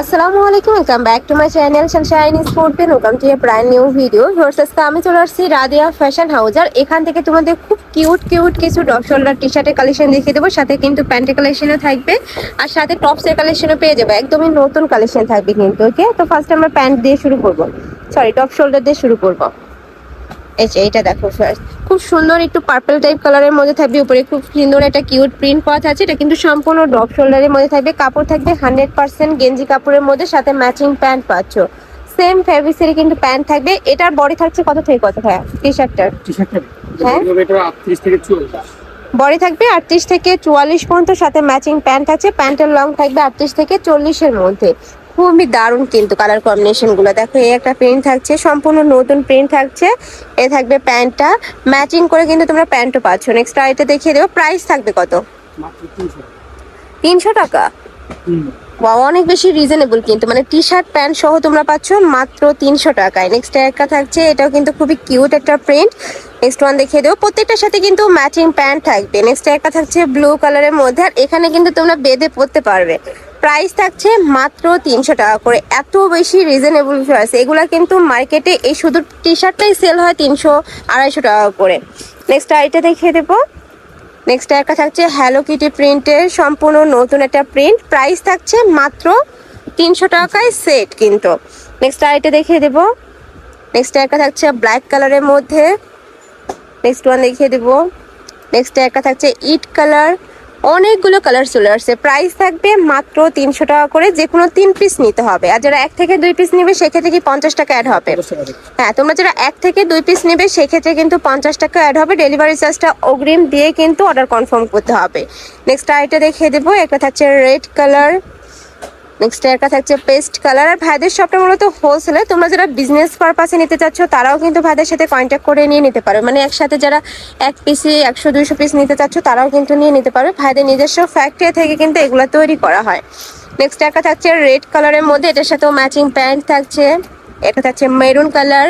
আসসালামু আলাইকুম welcome back to my channel sunshine স্পোর্টেন welcome to a brand new video তো আমি চলে আসছি রাদিয়া ফ্যাশন হাউস আর এখান থেকে তোমাদের খুব কিউট কিউট কিছু ডপ শোল্ডার টি শার্টের কালেকশন দেখিয়ে দেবো। সাথে কিন্তু প্যান্টের কালেকশনও থাকবে। আর সাথে টপসের কালেকশনও পেয়ে যাবে। একদমই নতুন কালেকশন থাকবে কিন্তু ওকে তো ফার্স্ট আমরা প্যান্ট দিয়ে শুরু করব। সরি টপ শোল্ডার দিয়ে শুরু করব। এই যে এটা দেখো ফার্স্ট খুব সুন্দর একটু পার্পল টাইপ কালারের মধ্যে থাকবে উপরে খুব সুন্দর একটা কিউট প্রিন্ট করা আছে এটা কিন্তু সম্পূর্ণ ড্রপ শোল্ডারের মধ্যে থাকবে কাপড় থাকবে হান্ড্রেড পার্সেন্ট গেঞ্জি কাপড়ের মধ্যে সাথে ম্যাচিং প্যান্ট পাচ্ছ। সেম ফেব্রিক্সেরই কিন্তু প্যান্ট থাকবে এটার বডি থাকছে কত থেকে কত ভাইয়া? টি শার্টটার হ্যাঁ। বডি থাকবে আটত্রিশ থেকে চুয়াল্লিশ পর্যন্ত সাথে ম্যাচিং প্যান্ট থাকছে প্যান্টের লং থাকবে আটত্রিশ থেকে চল্লিশের মধ্যে। খুবই দারুণ কিন্তু কালার কম্বিনেশনগুলো। দেখো এই একটা প্রিন্ট থাকছে সম্পূর্ণ নতুন প্রিন্ট থাকছে। এ থাকবে প্যান্টটা। ম্যাচিং করে কিন্তু তোমরা প্যান্টও পাচ্ছ। নেক্সট এটা দেখিয়ে দেবো। প্রাইস থাকবে কত? মাত্র তিনশো টাকা। হুম। অনেক বেশি রিজনেবল কিন্তু। মানে টি শার্ট প্যান্ট সহ তোমরা পাচ্ছ মাত্র তিনশো টাকায়। নেক্সট একটা থাকছে এটাও কিন্তু খুবই কিউট একটা প্রিন্ট নেক্সট ওয়ান দেখিয়ে দেবো। প্রত্যেকটার সাথে কিন্তু ম্যাচিং প্যান্ট থাকবে। নেক্সট একটা থাকছে ব্লু কালারের মধ্যে। আর এখানে কিন্তু তোমরা বেঁধে পরতে পারবে। প্রাইস থাকছে মাত্র তিনশো টাকা করে। এত বেশি রিজনেবল প্রাইস এগুলা কিন্তু মার্কেটে এই শুধু টি শার্টটাই সেল হয় তিনশো আড়াইশো টাকা করে। নেক্সট আইটা দেখিয়ে দেবো। নেক্সট একটা থাকছে হ্যালো কিটি প্রিন্টের সম্পূর্ণ নতুন একটা প্রিন্ট প্রাইস থাকছে মাত্র তিনশো টাকায় সেট কিন্তু। নেক্সট আইটা দেখিয়ে দেবো। নেক্সট একটা থাকছে ব্ল্যাক কালারের মধ্যে। নেক্সট ওয়ান দেখিয়ে দেবো। নেক্সট একটা থাকছে ইট কালার অনেকগুলো কালার চলে আসছে। প্রাইস থাকবে মাত্র তিনশো টাকা করে যে কোনো তিন পিস নিতে হবে। আর যারা এক থেকে দুই পিস নেবে সেক্ষেত্রে কি পঞ্চাশ টাকা অ্যাড হবে? হ্যাঁ তোমরা যারা এক থেকে দুই পিস নেবে সেক্ষেত্রে কিন্তু পঞ্চাশ টাকা অ্যাড হবে। ডেলিভারি চার্জটা অগ্রিম দিয়ে কিন্তু অর্ডার কনফার্ম করতে হবে। নেক্সট আইটা দেখিয়ে দেবো। একটা থাকছে রেড কালার নেক্সট একটা থাকছে পেস্ট কালার আর ভাইদের শপটা মূলত হোলসেলে তোমরা যারা বিজনেস পারপাসে নিতে চাচ্ছ, তারাও কিন্তু ভাইদের সাথে কন্ট্যাক্ট করে নিয়ে নিতে পারো। মানে একসাথে যারা এক পিসে একশো, দুইশো পিস নিতে চাচ্ছ, তারাও কিন্তু নিয়ে নিতে পারবে ভাইদের নিজস্ব ফ্যাক্টরি থেকে কিন্তু এগুলো তৈরি করা হয়। নেক্সট একটা থাকছে রেড কালারের মধ্যে। এটার সাথেও ম্যাচিং প্যান্ট থাকছে। এটা থাকছে মেরুন কালার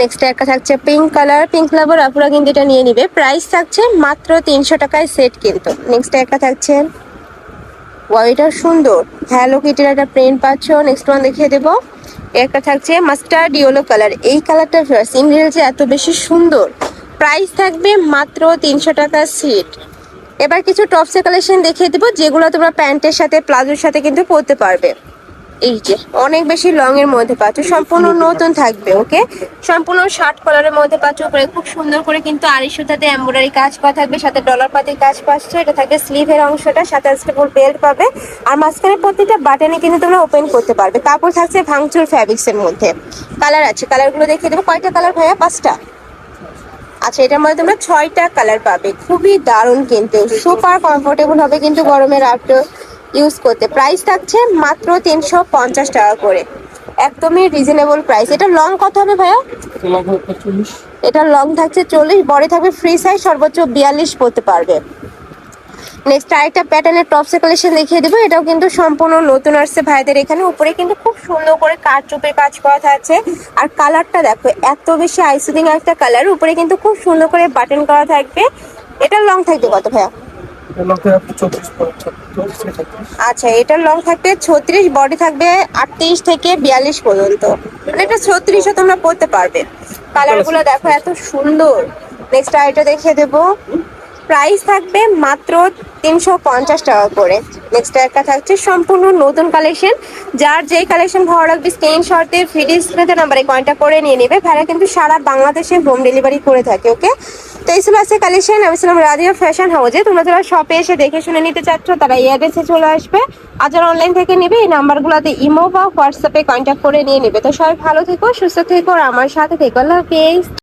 নেক্সট একটা থাকছে পিঙ্ক কালার পিঙ্ক লাভার আপুরা কিন্তু এটা নিয়ে নিবে। প্রাইস থাকছে মাত্র তিনশো টাকায় সেট কিন্তু। নেক্সট একটা থাকছে এটা সুন্দর। হ্যালো কিটির একটা প্রিন্ট পাচ্ছ নেক্সট ওয়ান দেখিয়ে দেবো। একটা থাকছে মাস্টার্ড ইয়েলো কালার এই কালারটা সিম যে এত বেশি সুন্দর। প্রাইস থাকবে মাত্র তিনশো টাকা সিট এবার কিছু টপসের কালেকশন দেখিয়ে দেবো, যেগুলো তোমরা প্যান্টের সাথে, প্লাজোর সাথে কিন্তু পরতে পারবে। এই যে, অনেক বেশি লং এর মধ্যে পাচ্ছ। সম্পূর্ণ নতুন থাকবে ওকে সম্পূর্ণ শার্ট কলারের মধ্যে পাচ্ছ, উপরে খুব সুন্দর করে কিন্তু আড়ি সুতাতে এমব্রয়ডারি কাজ করা থাকবে, সাথে ডলার পাতির কাজ পাচ্ছ, এটা থাকবে স্লিভের অংশটা, সাথে স্টেবল বেল্ট পাবে। আর মাঝখানে প্রত্যেকটা বাটনে কিন্তু তোমরা ওপেন করতে পারবে। কাপড় থাকছে ভাঙচুর ফ্যাব্রিক্স এর মধ্যে। কালার আছে কালারগুলো দেখিয়ে দেবো। কয়টা কালার ভাইয়া? পাঁচটা? আচ্ছা এটার মধ্যে তোমরা ছয়টা কালার পাবে। খুবই দারুণ কিন্তু সুপার কমফোর্টেবল হবে কিন্তু গরমের আফটার ইউজ করতে। প্রাইস থাকছে মাত্র তিনশো পঞ্চাশ টাকা করে। একদমই রিজনেবল প্রাইস এটা লং কত হবে ভাইয়া? এটা লং থাকছে চল্লিশ বডি থাকবে ফ্রি সাইজ সর্বোচ্চ বিয়াল্লিশ পড়তে পারবে। নেক্সট আরেকটা প্যাটার্নের টপসের কালেকশন দেখিয়ে দেবো। এটাও কিন্তু সম্পূর্ণ নতুন আসছে ভাইদের এখানে। উপরে কিন্তু খুব সুন্দর করে কাঠ চুপের কাজ করা থাকছে। আর কালারটা দেখো এত বেশি আইসুদিং একটা কালার উপরে কিন্তু খুব সুন্দর করে বাটন করা থাকবে। এটা লং থাকবে কত ভাইয়া? আচ্ছা এটার লং থাকবে ছত্রিশ বডি থাকবে আটত্রিশ থেকে বিয়াল্লিশ পর্যন্ত। মানে এটা ছত্রিশও তোমরা পড়তে পারবে। কালারগুলো দেখো এত সুন্দর। নেক্সট আইটা দেখিয়ে দেবো। প্রাইস থাকবে মাত্র তিনশো পঞ্চাশ টাকা করে। নেক্সট একটা থাকছে সম্পূর্ণ নতুন কালেকশন যার যেই কালেকশন ভালো লাগবে স্ক্রিনশট দিয়ে ভিডিও স্ক্রিনে নাম্বারে কয়েকটা করে নিয়ে নেবে। ভাড়া কিন্তু সারা বাংলাদেশে হোম ডেলিভারি করে থাকে ওকে তো এই ছিল আছে কালেকশন আমি ছিলাম রাদিয়া ফ্যাশন হাউজে তোমরা যারা শপে এসে দেখে শুনে নিতে চাচ্ছ, তারা এই অ্যাড্রেসে চলে আসবে। আর যারা অনলাইন থেকে নেবে, এই নাম্বারগুলোতে ইমো বা হোয়াটসঅ্যাপে কন্ট্যাক্ট করে নিয়ে নেবে। তো সবাই ভালো থেকো, সুস্থ থেকো, আর আমার সাথে থেকো। আল্লাহ হাফেজ।